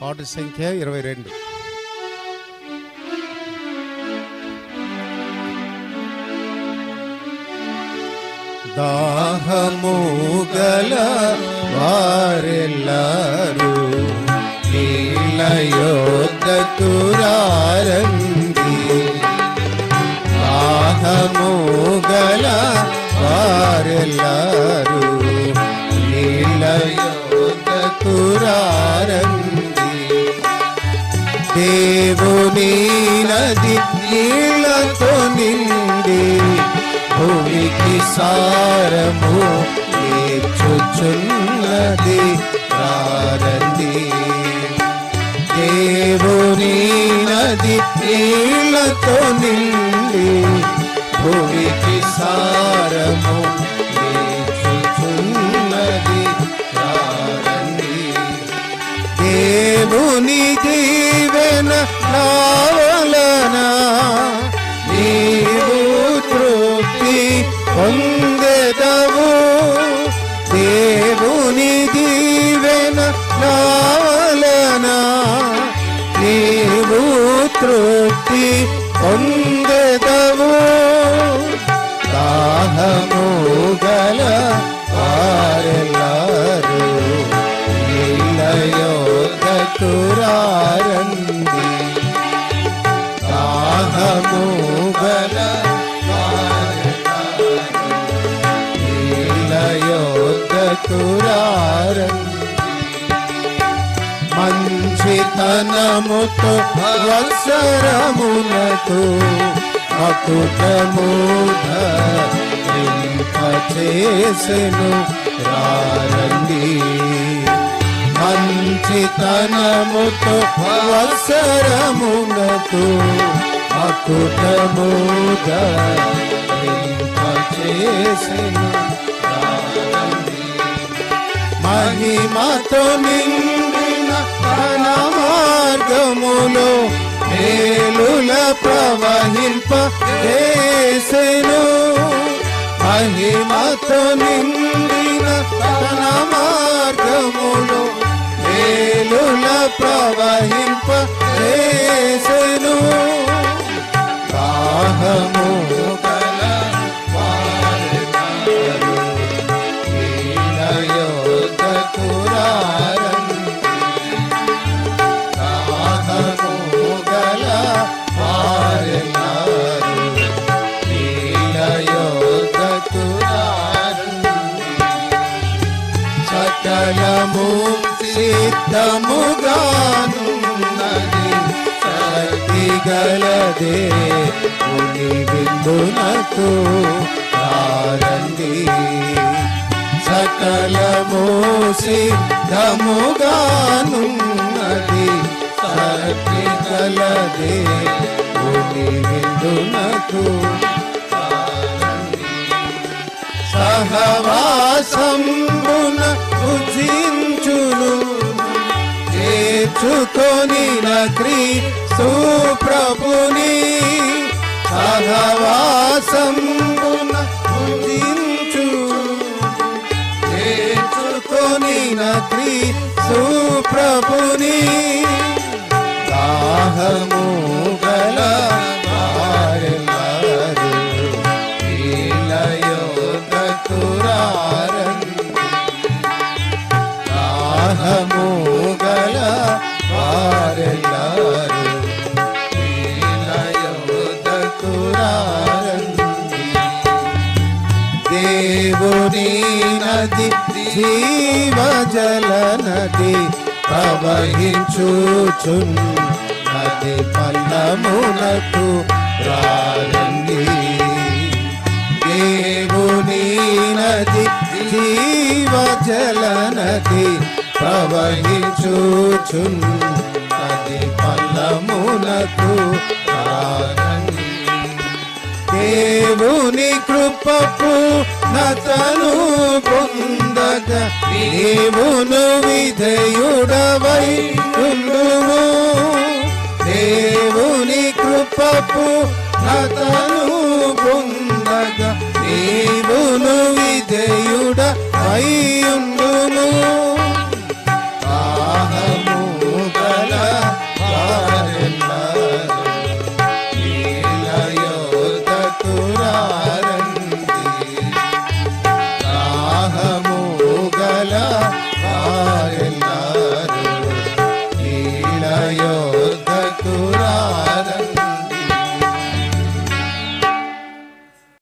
పాట సంఖ్య ఇరవై రెండు. దాహము గల వారెల్లారు నీళ్ళ యొద్దకు దేవుని నది నీళ్ళతో నిండి భూమికి సారము నేర్చుచున్నది రారండి. దేవుని నది నీళ్ళతో నిండి భూమికి సారము దేవుని దీవెన నావలనా నీలయోదకురారండి మంచితనముతో వత్సరమునకు అకుటము చేసెను రారండి. మంచితనముతో వత్సరమునకు అకుటము చేసెను రారండి. మహిమతో నిండిన తన మార్గములో మేలుల ప్రవహింప చేసెను. మహిమతో నిండిన తన మార్గములో మేలుల ప్రవహి సిద్ధముగానున్నది శక్తి గలదే ముని బిందునకు ఆరండి సకలము సిద్ధముగానున్నది శక్తి గలదే ముని బిందునకు సహవాసంబున భుజించును చేర్చుకొని నక్రి సుప్రభుని సహవాసం భుజించు నక్రి సుప్రభుని దాహము గలా నది జీవజల నది ప్రవహించుచున్. నది పల్లమునకు రారండి. దేవుని నది జీవజల నది ప్రవహించుచున్. నది పల్లమునకు రారండి. దేవుని కృపపు నతను పొందక నీవును విధయుడవై ఉండుము. దేవుని కృపపు నతను పొందక నీవును విధయుడ అయి